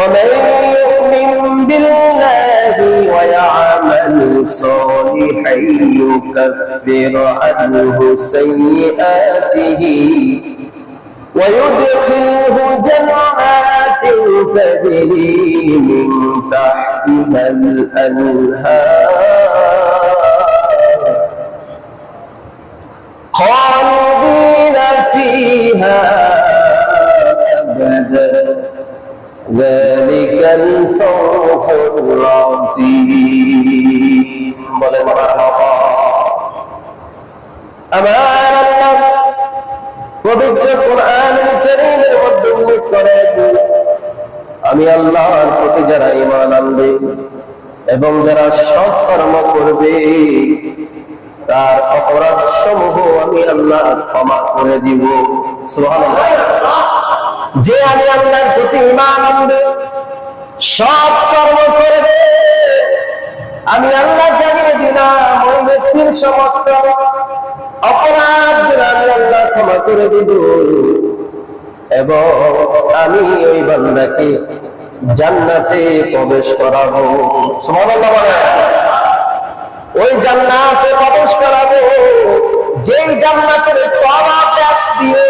ومن يؤمن بالله ويعمل صالحا يكفر عنه سيئاته ويدخله جنات تجري من تحتها الأنهار. خالدين فيها ذلك الفوز العظيم বলেন মারহাবা আমার আল্লাহ পবিত্র কোরআন কারীমের মধ্যে উল্লেখ করেন আমি আল্লাহর প্রতি যারা ঈমান আনবে এবং যারা সৎ কর্ম করবে তার অপরাধ সমূহ আমি আল্লাহ ক্ষমা করে দিব সুবহানাল্লাহ যে আমি আল্লাহর প্রতি ঈমান আনবে সৎ কর্ম করবে। আমি আল্লাহ জানিয়ে দিলাম ওই ব্যক্তির সমস্ত অপরাধ আমি আল্লাহ ক্ষমা করে দিব। এবং আমি ওই বান্দাকে জান্নাতে প্রবেশ করাবো। ওই জান্নাতে প্রবেশ করাবো, যেই জান্নাতের তলা দেশ দিয়ে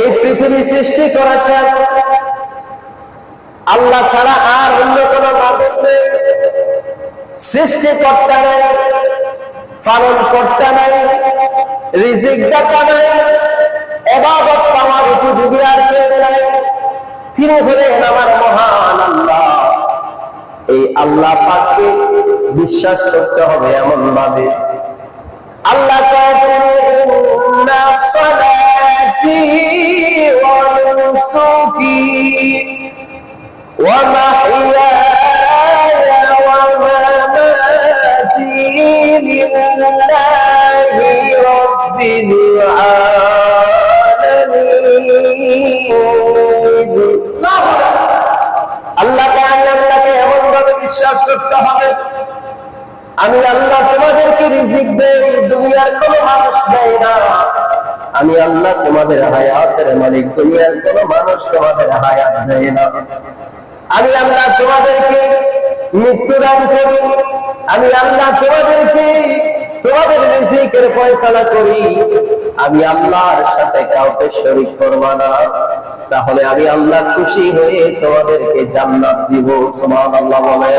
এই পৃথিবী সৃষ্টি করেছেন আল্লাহ ছাড়া আর অন্য কোন মাবুদ নেই। সৃষ্টিকর্তা নেই, পালন কর্তা নাই, রিজিক দাতা নাই, এবাদত পাওয়ার উপযোগী আর কেউ নাই। তিনি হলেন আমার মহান আল্লাহ। এই আল্লাহ পাককে বিশ্বাস করতে হবে এমন ভাবে। আল্লাহ ওয়া মাহইয়ায়া ওয়া মামাতি লিল্লাহি রাব্বিল আলামিন। আল্লাহ আল্লাহকে এমন ভাবে বিশ্বাস করতে হবে। আমি আল্লাহ তোমাদেরকে রিজিক দেই, দুনিয়ার কোন মানুষ দেয় না। আমি আল্লাহ তোমাদের হায়াতের মালিক, দুনিয়ার কোন মানুষ তোমাদের হায়াত দেয় না। আমি আল্লাহ তোমাদেরকে মৃত্যু দান করি, আমি আল্লাহ তোমাদেরকে, তোমাদের রিজিকের ফয়সালা করি। আমি আল্লাহর সাথে কাউকে শরীক করবা না। তাহলে আমি আল্লাহ খুশি হয়ে তোমাদেরকে জান্নাত দিব, সুবহানাল্লাহ বলে।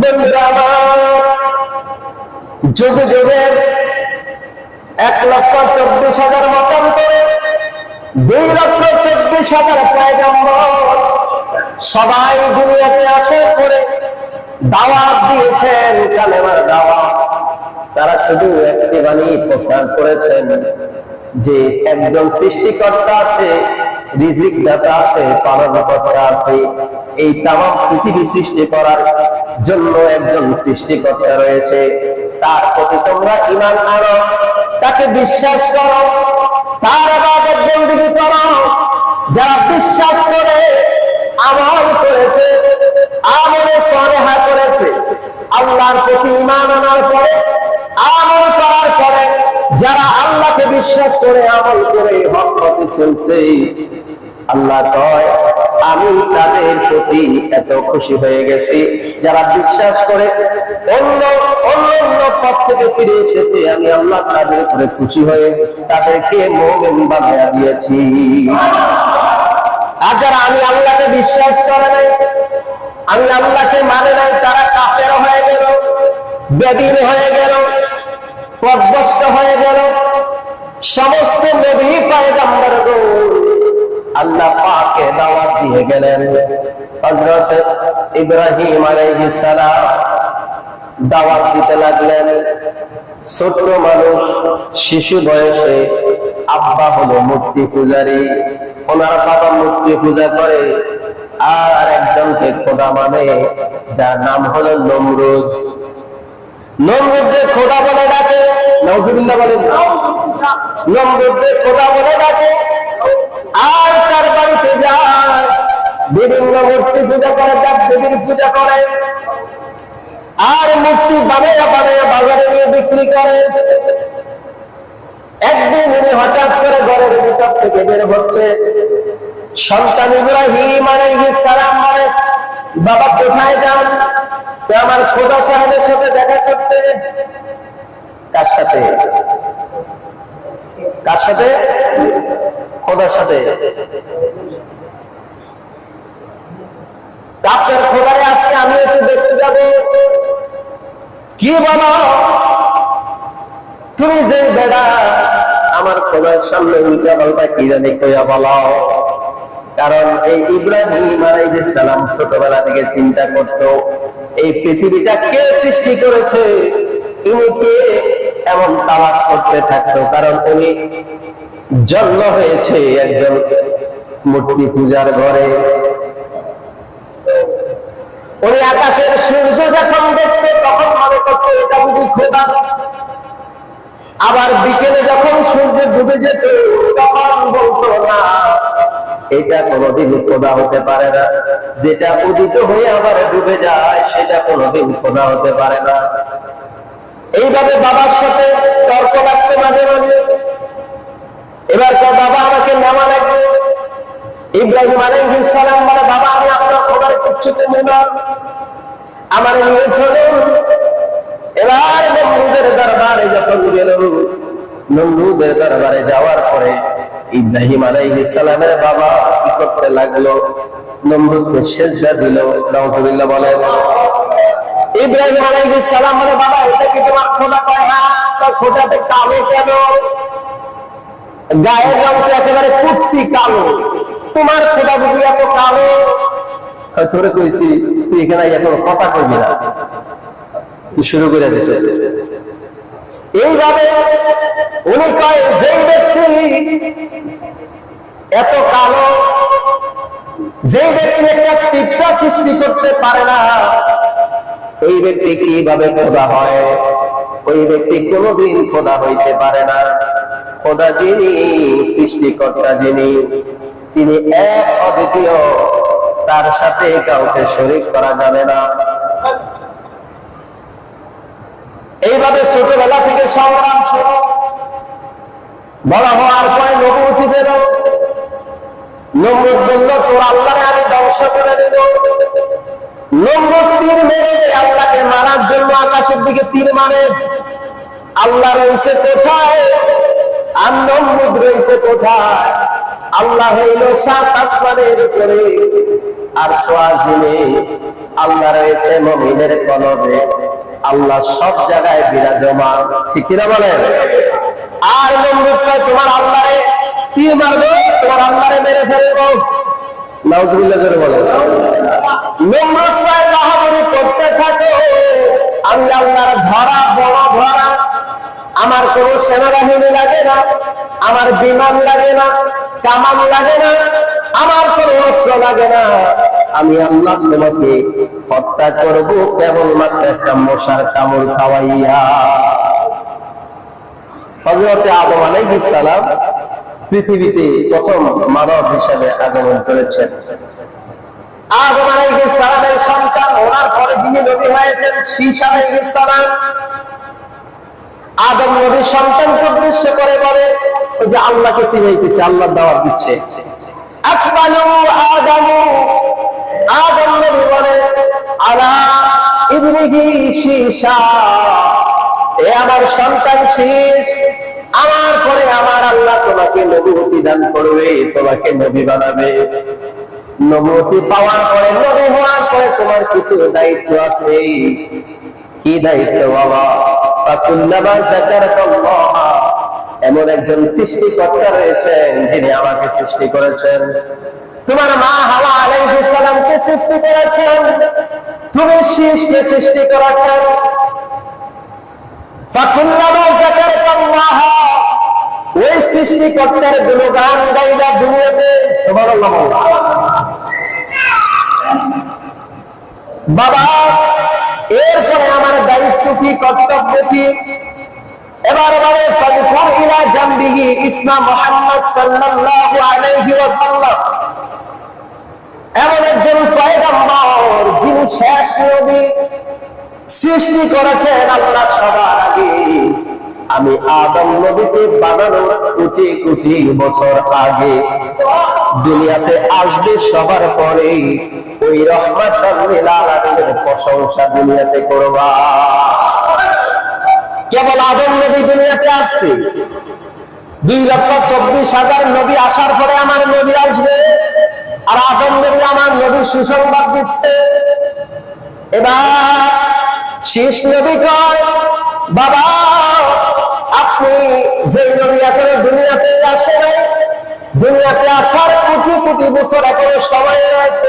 বন্ধুরা যুগে যুগে এক লক্ষ চব্বিশ হাজার মতন করে দুই লক্ষ চব্বিশ হাজার পয়গম্বর। সবাই দুনিয়াতে আসে করে দাওয়াত দিয়েছেন, কালেমার দাওয়াত। তারা শুধু একটি বাণী প্রচার করেছেন যে একজন সৃষ্টিকর্তা আছে রিজিক দাতা আছে, পালনকর্তা আছে। এই তাম পৃথিবী সৃষ্টি করার জন্য একজন সৃষ্টিকর্তা রয়েছে। তার প্রতি তোমরা ইমান আনো। তাকে বিশ্বাস করো। তার আবাদত বন্দিগি করো। যারা বিশ্বাস করে, আমল করেছে, আমলে সনেহা করেছে, আল্লাহর প্রতি ইমান আনার পরে, আমল করার পরে যারা আল্লাহকে বিশ্বাস করে, আমল করে হক পথে চলছে। আল্লাহ কয় আমি তাদের প্রতি এত খুশি হয়ে গেছি। যারা বিশ্বাস করে, অন্য অন্য অন্য পথ থেকে ফিরে এসেছে, আমি আল্লাহ তাদের উপরে খুশি হয়ে তাদেরকে মোমেন বানাইয়া দিয়েছি। আর যারা আমি আল্লাহকে বিশ্বাস করে নাই, আমি আল্লাহকে মানে নাই, তারা কাফের হয়ে গেল, বেদিন হয়ে গেল পদভস্ত হয়ে গেল। সমস্ত নবী পায়গাম্বর আল্লাহ পাকে দাওয়াত দিয়ে গেলেন। হযরত ইব্রাহিম আলাইহিস সালাম দাওয়াত দিতে লাগলেন। ছোট মানুষ, শিশু বয়সে আব্বা হলো মূর্তি পূজারী। ওনার বাবা মূর্তি পূজা করে, আর একজনকে খোদা মানে যার নাম হলো নমরুদ। খোদা বলে ডাকে নজরুল্লাহ খোদা বলে ডাকে, আর তার বাড়িতে যায় বিভিন্ন মূর্তি পূজা করে দেবীর পূজা করে, আর মূর্তি বানাইয়া বানাইয়া বাজারে নিয়ে বিক্রি করে। একদিন উনি হঠাৎ করে ঘরের ভিতর থেকে বের হচ্ছে। সন্তান ইব্রাহিম আলাইহিস সালাম বলে বাবা কোথায় যান? আমার খোদা সাহেবের সাথে দেখা করতে। কার সাথে? কার সাথে? খোদার সাথে। আপনার খোদারে আজকে আমি একটু দেখতে যাব। কি বলো তুমি যে বেড়া আমার খোদার সামনে উল্টা পাল্টা কি জানি কইয়া বলো। কারণ এই ইব্রাহিম সালাম ছোটবেলা থেকে চিন্তা করত, এই পৃথিবীটা কে সৃষ্টি করেছে? ইনি কে? এমন তালাশ করতে থাকতো, কারণ উনি জন্ম হয়েছে একজন মূর্তি পূজার ঘরে। উনি আকাশের সূর্য যখন দেখতে তখন মনে করতো এটা বুঝি খোদা। আবার বিকেলে যখন সূর্য ডুবে যেত, তখন বলতো, না এটা কোনোদিন খোদা হতে পারে না। যেটা উদিত হয়ে আবার ডুবে যায়, সেটা কোনোদিন খোদা হতে পারে না। এইভাবে বাবার সাথে তর্ক লাগতো মাঝে মাঝে। এবার তো বাবা আমাকে নেওয়া লাগবে ইব্রাহিম আলাইহিস সালাম বলে, বাবা, আমি আপনার খোদার কিচ্ছু কমে আমার নিয়ে চলুন এবার নমরুদের দরবারে যখন গেল, নমরুদের দরবারে যাওয়ার পরে ইব্রাহিম আলাইহিস সালামের বাবা কি করতে লাগল, নমরুদকে সেজদা দিল, নাউজুবিল্লাহ বলেন ইব্রাহিম বলে, বাবা, এটা কি তোমার খোদা কয় না? খোদাতে কালো কেন? গায়ের রং একেবারে কুচ্ছি কালো। তোমার খোদা বুঝি এত কালো? তোরে কইছি, তুই এখানে এখন কথা কইবি না। তুই শুরু করে দিছে এইভাবে উনি যে ব্যক্তি এত কালো, যে ব্যক্তি একটা টিপটা সৃষ্টি করতে পারে না, ওই ব্যক্তি কীভাবে খোদা হয়? ওই ব্যক্তি কোনোদিন খোদা হইতে পারে না। খোদা যিনি, সৃষ্টিকর্তা যিনি, তিনি এক অদ্বিতীয়, তার সাথে কাউকে শরীর করা যাবে না। এইভাবে ছোটবেলা থেকে সংগ্রাম শুরু। বড় হওয়ার পরে নবুতি বেরো। নমরুদ বলল, তোর আল্লাহরে আমি ধ্বংস করে দেব। নমরুদ তীর মেরে আল্লাহকে মারার জন্য আকাশের দিকে তীর মারে। আল্লাহ রয়েছে কোথায়? আর নমরুদ রয়েছে কোথায়? আল্লাহ হইল সাত আসমানের উপরে। আর সোয়াজিনে আল্লাহ রয়েছে মমিনের কলবে আল্লাহ সব জায়গায় বিরাজমান। ঠিক কিনা বলেন? আর নমরুদ তোমার আল্লাহরে কি মারবো? তোমার আল্লাহরে মেরে ফেলব। ধরা ধরা। আমার কোন সেনাবাহিনী লাগে না, আমার বিমান লাগে না, কামান লাগে না, আমার কোন অস্ত্র লাগে না। আমি আল্লাহ তোমাকে হত্যা করব কেবলমাত্র একটা মশার কামড় খাওয়াইয়া। হজরতে আদম আলাইহিস পৃথিবীতে প্রথম মানব হিসাবে আগমন করেছেন। করে আল্লাহকে চিনাইতেছে আল্লাহ দাওয়াত দিচ্ছে। আদম নবী বলে, আলা ইবনিহি শীশা এ আমার সন্তান শীষ। আমার পরে আমার আল্লাহ তোমাকে নবুতি দান করবে, তোমাকে নবী বানাবে। নবুতি পাওয়ার পরে, নবী হওয়ার পরে তোমার কিছু দায়িত্ব আছে। কি দায়িত্ব, বাবা? ফাকুল্লামা যাকারাকাল্লাহ। এমন একজন সৃষ্টিকর্তা রয়েছেন যিনি আমাকে সৃষ্টি করেছেন। তোমার মা হাওয়া আলাইহিস সালামকে সৃষ্টি করেছেন। তুমি শীষকে সৃষ্টি করেছেন। ওই সৃষ্টিকর্তার গুণগান গাইলা দুনিয়াতে বাবা, এরপরে আমার দায়িত্ব কি, কর্তব্য কি? এবার জামবিহি ইসলাম মুহাম্মদ সাল্লাল্লাহু আলাইহি ওয়াসাল্লাম। এমন একজন পয়গম্বর, যিনি শেষ নবী সৃষ্টি করেছেন আল্লাহ সবার আগে। আমি আদম নবীকে বানানোর কোটি কোটি বছর আগে দুনিয়াতে আসবে সবার পরে। ওই রহমত প্রশংসা দুনিয়াতে করবা। কেবল আদম নবী দুনিয়াতে আসছে। দুই লক্ষ চব্বিশ হাজার নবী আসার পরে আমার নবী আসবে। আর আদম নবী আমার নবী সুসংবাদ দিচ্ছে। এবার শেষ কয়, বাবা, আপনি যে নবী এখনও দুনিয়াতে আসে দুনিয়াতে আসার কোটি কোটি বছর এখনও সময় রয়েছে।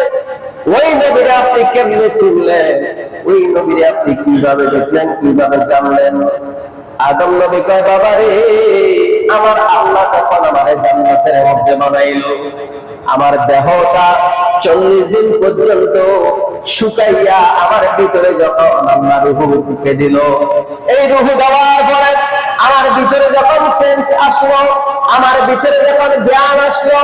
ওই নবীরে আপনি কেমনে চিনলেন? ওই নবীরে আপনি কীভাবে দেখলেন, কীভাবে জানলেন? আদম নবী কয়, বাবা রে, আমার আল্লাহ তখন আমার জান্নাতের মধ্যে বানাইলো। আমার দেহটা চল্লিশ দিন পর্যন্ত শুকাইয়া আমার ভিতরে যখন আল্লাহ রুহু ঢুকে দিল, এই রুহু দেওয়ার পরে আমার ভিতরে যখন সেন্স আসলো, আমার ভিতরে যখন জ্ঞান আসলো,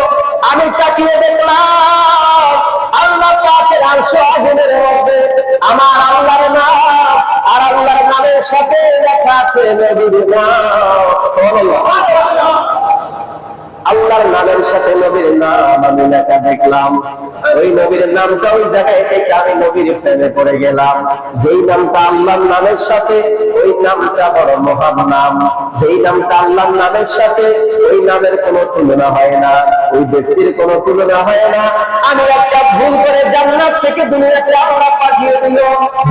আমি তাকিয়ে দেখলাম, আল্লাহ পাকের আংশ আগুনের মধ্যে আমার আল্লাহর নাম আর আল্লাহর নামের সাথে লেখা আছে নবীর নাম। আল্লাহর নামের সাথে নবীর নাম আমি লেখা দেখলাম। ওই নবীর নামটা ওই জায়গায় থেকে আমি নবীর প্রেমে পড়ে গেলাম। যেই নামটা আল্লাহর নামের সাথে, ওই নামটা বড় মহান নাম। যেই নামটা আল্লাহর নামের সাথে, ওই নামের কোনো তুলনা হয় না। ওই ব্যক্তির কোনো তুলনা হয় না। আমি একটা ভুল করে জান্নাত থেকে দুনিয়াতে আল্লাহ পাঠিয়ে দিল।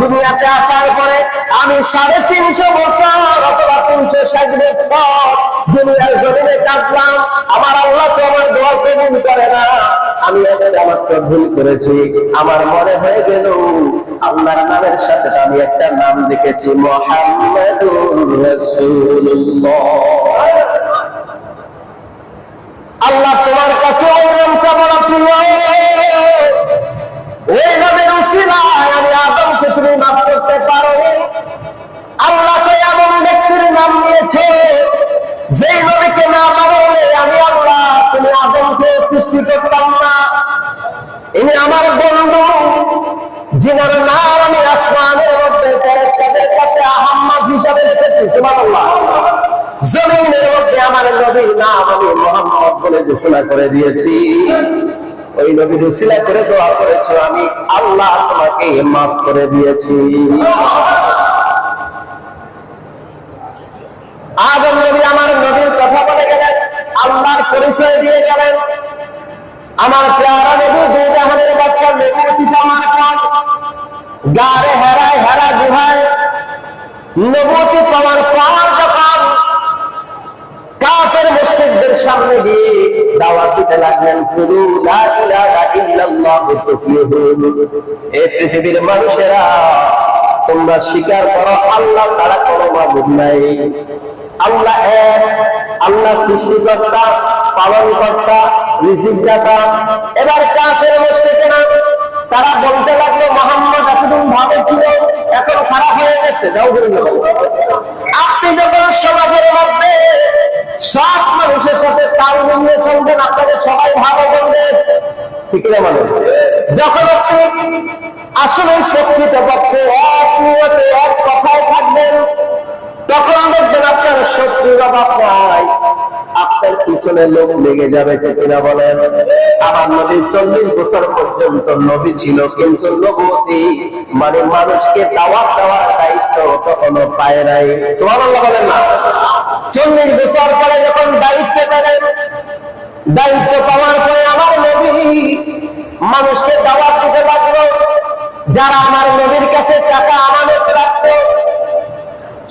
দুনিয়াতে আসার পরে আমি সাড়ে তিনশো বছর অথবা তিনশো ষাট বছর দুনিয়ার জমিনে কাটলাম। আমার আল্লাহ তো আমার দোয়া কবুল করে না। আমি আমার তো ভুল করেছি। আমার মনে হয়ে গেল আল্লাহর নামের সাথে আমি একটা নাম লিখেছি, মোহাম্মদুর রাসূলুল্লাহ। আল্লাহ তোমার কাছে ওই নামটা ওই নামের আমি মাফ করতে পারো আল্লাহকে এমন ব্যক্তির নাম নিয়েছে যেই নবীকে না মানলে আমি আল্লাহ, তুমি আদমকে সৃষ্টি না। ইনি আমার বন্ধু নাম আমি আসমানের মধ্যে ফেরেশতাদের কাছে হিসাবে সুবহানাল্লাহ। জমিনের মধ্যে আমার নবীর নাম আমি মোহাম্মদ বলে ঘোষণা করে দিয়েছি। ওই করে দোয়া করেছ, আমি আল্লাহ তোমাকে মাফ করে দিয়েছি। আদম নবী আমার আল্লাহর পরিচয় দিয়ে গেলেন। আমার প্যারা নবী দুই জাহানের বাচ্চা নবী আমার পর গারে হেরায় হেরা গুহায়। নবতী পাওয়ার পর যখন কাফের মুশরিকদের সামনে দিয়ে দাওয়াত দিতে লাগলেন, কুলু লা ইলাহা ইল্লাল্লাহু তুফলিহুন। এই পৃথিবীর মানুষেরা তোমরা স্বীকার করো, আল্লাহ ছাড়া কোনো মাবুদ নাই। আল্লাহ এক, আল্লাহ সৃষ্টিকর্তা, পালনকর্তা, রিজিকদাতা। এবার কাফের মুশরিকেরা, তারা বলতে লাগল, মোহাম্মদ এতদিন ভালো ছিল, এখন খারাপ হয়ে গেছে। আপনি যখন সমাজের মধ্যে সব মানুষের সাথে তাল মিলিয়ে চলবেন, আপনাদের সবাই ভালো বলবেন ঠিক না মানে যখন আপনি আসলে প্রকৃত পক্ষে এক এক কথায় থাকবেন তখন দেখবেন আপনার শত্রুর অভাব নাই আপনার পিছনে লোক লেগে যাবে কিনা বলেন? আমার নবী চল্লিশ বছর পর্যন্ত নবী ছিল, কিন্তু নবতী মানে মানুষকে দাওয়াত দেওয়ার দায়িত্ব কখনো পায় নাই। সুবহানাল্লাহ বলেন না। চল্লিশ বছর পরে যখন দায়িত্ব পেলেন, দায়িত্ব পাওয়ার পরে আমার নবী মানুষকে দাওয়াত দিতে লাগল। যারা আমার নবীর কাছে টাকা আমানত রাখতো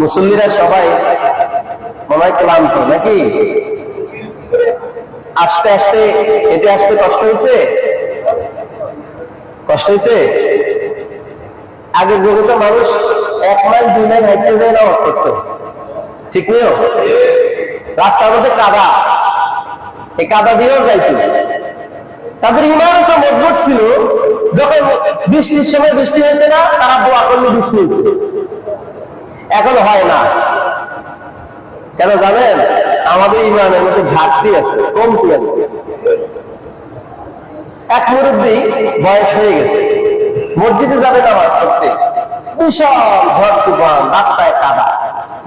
মুসল্লিরা সবাই মনে হয় ক্লান্ত, নাকি? আস্তে আস্তে হেঁটে আসতে কষ্ট হয়েছে? কষ্ট হয়েছে? আগে জগতে মানুষ এক মাইল, দুই মাইল হাঁটতে যায় নামাজ পড়তো। ঠিক নিও রাস্তার মধ্যে কাদা। এই কাদা দিয়েও যাইতো। তাদের ইমান তো মজবুত ছিল। যখন বৃষ্টির সময় বৃষ্টি হইতে না, তারা দোয়া করলে বৃষ্টি হচ্ছে এখন হয় না। কেন জানেন? আমাদের ইমানের মধ্যে ঘাটতি আছে, কমতি আছে। এক মুরব্বী বয়স হয়ে গেছে। মসজিদে যাবে নামাজ পড়তে। বিশাল ঝড় তুফান, রাস্তায় কাদা।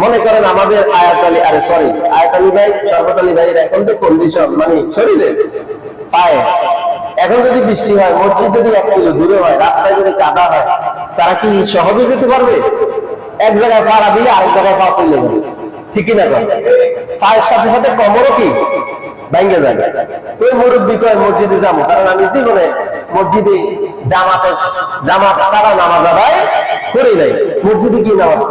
মনে করেন আমাদের আয়াত আলী আরে সরি আয়াত আলী ভাই শরবত আলী ভাইয়ের এখন তো কন্ডিশন মানে শরীরে পায়ে। এখন যদি বৃষ্টি হয়, মসজিদ যদি এক কিলো দূরে হয়, রাস্তায় যদি কাদা হয়, তারা কি সহজে যেতে পারবে? এক জায়গায় পাড়া দিয়ে আরেক জায়গায় পা চলে যাবে ঠিকই না? পায়ের সাথে সাথে কমরও কি? ভেঙে যাবে ওই মুরব্বী কয়, মসজিদে যাব। কারণ আমি জীবনে মসজিদে জামাতে জামাত ছাড়া নামাজ আদায় করি নাই। মসজিদে কি নামাজ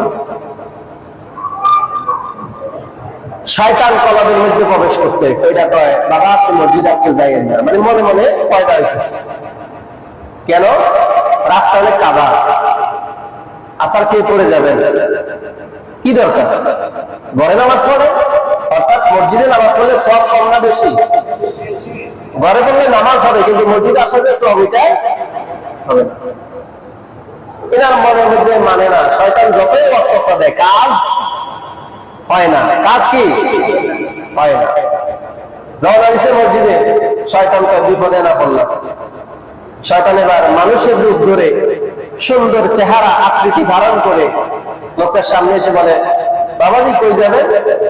শয়তান কলাবের মধ্যে প্রবেশ করছে। ওইটা কয়, বাবা, আপনি মসজিদ আজকে যাইয়েন না। মানে মনে মনে পয়দা হইতেছে। কেন? রাস্তা অনেক কাদা। আসার খেয়ে পড়ে যাবেন কি দরকার? ঘরে নামাজ পড়ে? অর্থাৎ মসজিদে নামাজ পড়লে সব কম বেশি? ঘরে পড়লে নামাজ হবে, কিন্তু মসজিদে আসা যে সব, এটা হবে মানে না, শয়তান যতই অস্বস্থা দেয়, কাজ হয় না। কাজ কি? হয় না। শয়তান এবার মানুষের রূপ ধরে সুন্দর চেহারা আকৃতি ধারণ করে লোকের সামনে এসে বলে, বাবাজি কই যাবেন?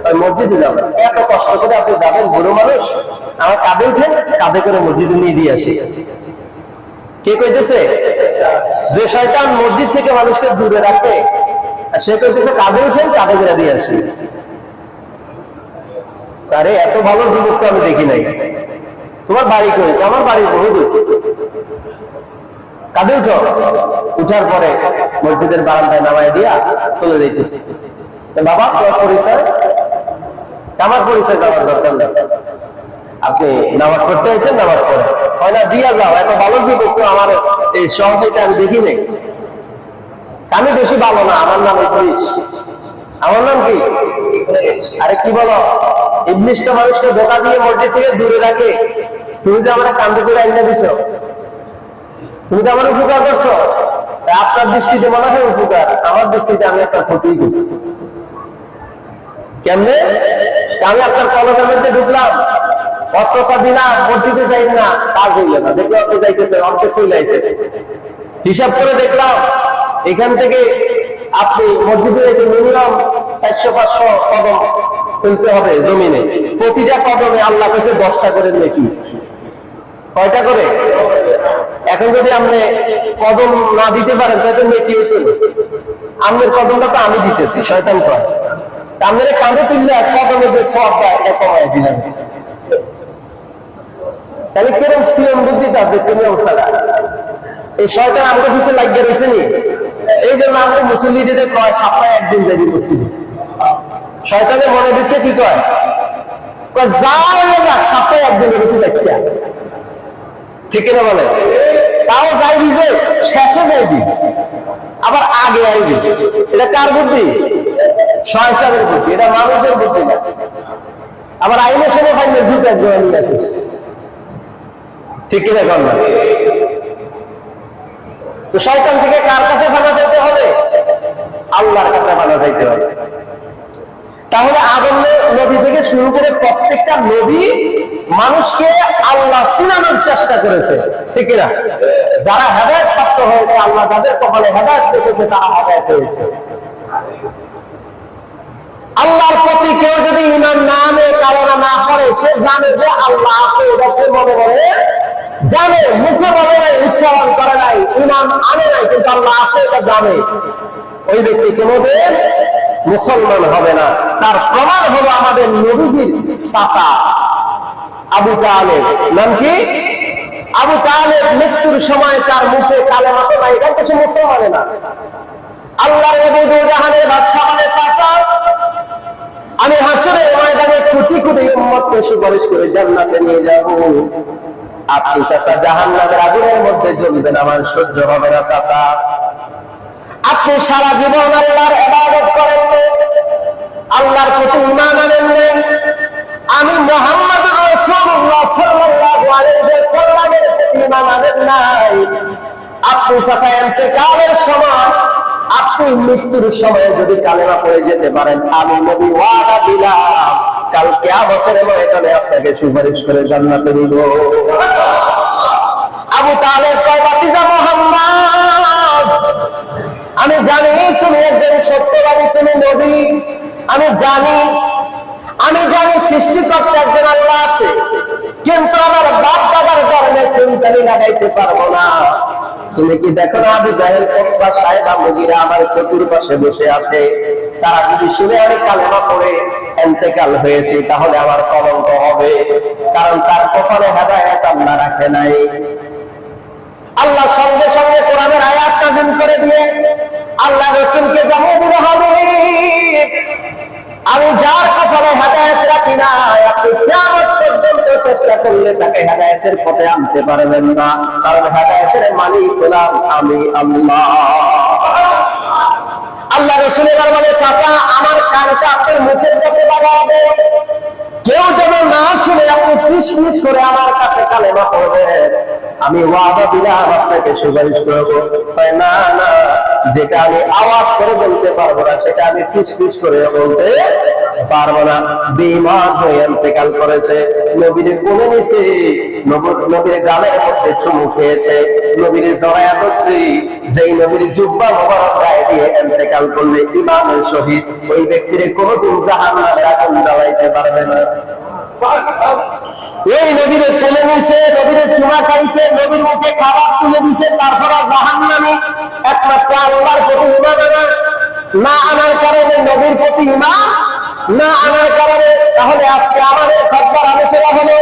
ওই মসজিদে যাবেন। এত কষ্ট করে আপনি যাবেন বুড়ো মানুষ? আমার কাঁধে উঠেন কাঁধে করে মসজিদে নিয়ে দিয়ে আসি। কে কইতেছে? যে শয়তান মসজিদ থেকে মানুষকে দূরে রাখে সে কইতেছে কাঁধে উঠেন কাঁধে করে দিয়ে আসি। আরে, এত ভালো যুবক তো আমি দেখি নাই। তোমার বাড়ি কই? আমার বাড়ি বহুদূর কাঁধে উঠো। উঠার পরে মসজিদের বারান্দায় নামায় দিয়া চলে যাইতেছি। বাবা, তোমার পরিচয়? আমার পরিচয় যাওয়ার দরকার নেই। আপনি নামাজ পড়তে আছেন নামাজ পড়ে হয় না, দিয়া যাও। এত ভালো যুবক তো আমার এই সহজেটা আমি দেখি নেই। আমি বেশি ভালো না, আমার নাম আমার নাম কি? আরে কি বলো? ইবলিশ তো মানুষকে ধোকা দিয়ে মসজিদ থেকে দূরে রাখে। তুমি যে আমার কান্দে করে আইনা দিছো, তুমি তো আমার উপকার করছ আপনার দৃষ্টিতে মনে হয় উপকার, আমার দৃষ্টিতে আমি একটা ক্ষতি করছি। কেমনে? আমি আপনার কলমের মধ্যে ঢুকলাম। অস্ত্রসা দিলাম মসজিদে যাই না কাজ হইল না। দেখলে আপনি যাইতেছে অর্ধেক চলে হিসাব করে দেখলাম, এখান থেকে আপনি মসজিদে মিনিমাম চারশো, পাঁচশো কদম তুলতে হবে জমিনে। প্রতিটা কদমে আল্লাহ কাছে দশটা করে নাকি। কয়টা করে? এখন যদি আপনি কদম না দিতে পারেন, তাহলে নেকি হইতো। আপনার কদমটা তো আমি দিতেছি, শয়তান কয় আপনার কাঁধে তুললে এক কদমে যে সব যায় এটা কমায় দিলাম। তাহলে কিরম সিএম বুদ্ধি তার দেখছেন এই শয়তান আমাকে কাছে লাগিয়ে রয়েছে নি? আবার আগে আইবি এটা কার বুদ্ধি? শয়তানের বুদ্ধি। এটা মানুষের বুদ্ধি না। আবার আইনের সময় পাইলে জুট একজন ঠিক কিনা না তো শয়তান থেকে কার কাছে ভালো যাইতে হবে? আল্লাহর কাছে ভালো যাইতে হবে। তাহলে আদম নবী থেকে শুরু করে প্রত্যেকটা নবী মানুষকে আল্লাহ চিনানোর চেষ্টা করেছে। ঠিক না যারা হেদায়ত প্রাপ্ত হয়েছে, আল্লাহ যাদের কপালে হেদায়ত পেতেছে তারা হেদায়ত হয়েছে আল্লাহর প্রতি কেউ যদি ইমান না আনে কামনা না করে, সে জানে যে আল্লাহ আছে এটা সে মনে করে জানে, মুখে বলে নাই, উচ্চারণ করে নাই, ইমান আনে নাই, কিন্তু আল্লাহ আছে, এটা জানে। ওই ব্যক্তি কোনোদিন মুসলমান হবে না। তার প্রমাণ হলো আমাদের নবীজির চাচা, আবু তালেব। নাম কি? আবু তালেব মৃত্যুর সময় তার মুখে কালেমা তো নাই, এটা কিছু মুসলমানে না। আল্লাহ নবী দুজাহানের বাদশাহ মানে চাচা। আমি হাসরের ময়দানে কোটি কোটি উম্মতকে সুপারিশ করে জান্নাতে নিয়ে যাব। আপনি চাচা জাহান্নামের আগুনের মধ্যে জ্বলবেন, আমার সহ্য হবে না চাচা। আপনি সারা জীবন আল্লাহর ইবাদত করেন আল্লাহর প্রতি ঈমান আনেন। আমি মোহাম্মদ রাসূলুল্লাহ সাল্লাল্লাহু আলাইহি ওয়াসাল্লামের প্রতি ঈমান আনেন নাই। আপনি চাচা ইন্তেকালের সময়, আপনি মৃত্যুর সময় যদি কালেমা পড়ে যেতে পারেন, আমি নবী ওয়াদা দিলাম। কাল কিয়ামতের ময়দানে আপনাকে সুপারিশ করে জান্নাতে দিব আবু মোহাম্মদ, আমি জানি তুমি একজন সত্যবাদী, তুমি নবী। আমি জানি আমি জানি সৃষ্টিকর্তা একজন আল্লাহ আছে, কিন্তু আমার বাপ দাদার ধর্মে চিন্তানি লাগাইতে পারব না। তুমি কি দেখো না, আবু জাহেল কসবা সাহেবা আমার চতুর্পাশে বসে আছে। তারা যদি শুনে আমি কালেমা পড়ে এন্তেকাল হয়েছে, তাহলে আমার কলঙ্ক হবে। কারণ তার কপালে হেদায়ত আল্লাহ রাখে নাই। আল্লাহ সঙ্গে সঙ্গে কোরআনের আয়াত নাজিল করে দিয়ে আল্লাহ রসুলকে জানিয়ে দিলে হবে আমি যার কপালে হেদায়ত রাখি না আপনি কিয়ামত পর্যন্ত চেষ্টা করলে তাকে হেদায়তের পথে আনতে পারবেন না। কারণ হেদায়তের মালিক হলাম আমি আল্লাহ। আল্লাহ রসুলের মানে চাচা আমার কানটা আপনার মুখের কাছে বাড়াবে কেউ যেন না শুনে আপনি ফিস ফিস করে আমার কাছে কালেমা পড়বেন আমি ওয়াদা দিলাম আপনাকে সুপারিশ করব। না না? যেটা আমি আওয়াজ করে বলতে পারব না, সেটা আমি ফিস ফিস করে বলতে পারব না। বিমান হয়ে ইন্তেকাল করেছে, নবীর কোলে নিছে নবীর গালের মধ্যে চুমু খেয়েছে, নবীর জড়ায়া ধরছি, যেই নবীর জুব্বা মোবারক গায়ে দিয়ে ইন্তেকাল করলে ইমানের শহীদ ওই ব্যক্তির কোনোদিন জাহান নামের আগুন জ্বালাইতে পারবে না। এই নবীরে তুলে নিছে নবীরে চুমা খাইছে, নবীর মুখে খাবার তুলে দিছে, তারপরে জাহান একমাত্র আল্লাহর প্রতি ইমান আনা না আনার কারণে নবীর প্রতি ইমান না আনার কারণে, তাহলে আজকে আমাদের আলোচনা হলো।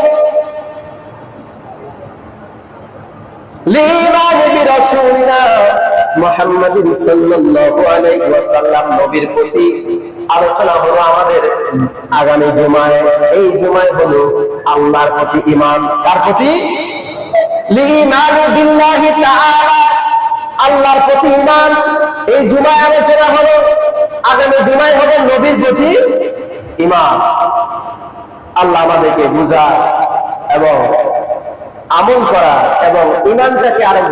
সাল্লাল্লাহু আলাইহি ওয়াসাল্লাম নবীর প্রতি আলোচনা হলো আমাদের আগামী জুমায়। এই জুমায় হলো আল্লাহর প্রতি ঈমান। তার প্রতি? আল্লাহর প্রতি ঈমান। এই জুমায় আলোচনা হলো, আগামী জুমায় হবে নবীর প্রতি ঈমান। আল্লাহ আমাদেরকে বুঝা এবং আমল করা এবং ইমানটাকে আরও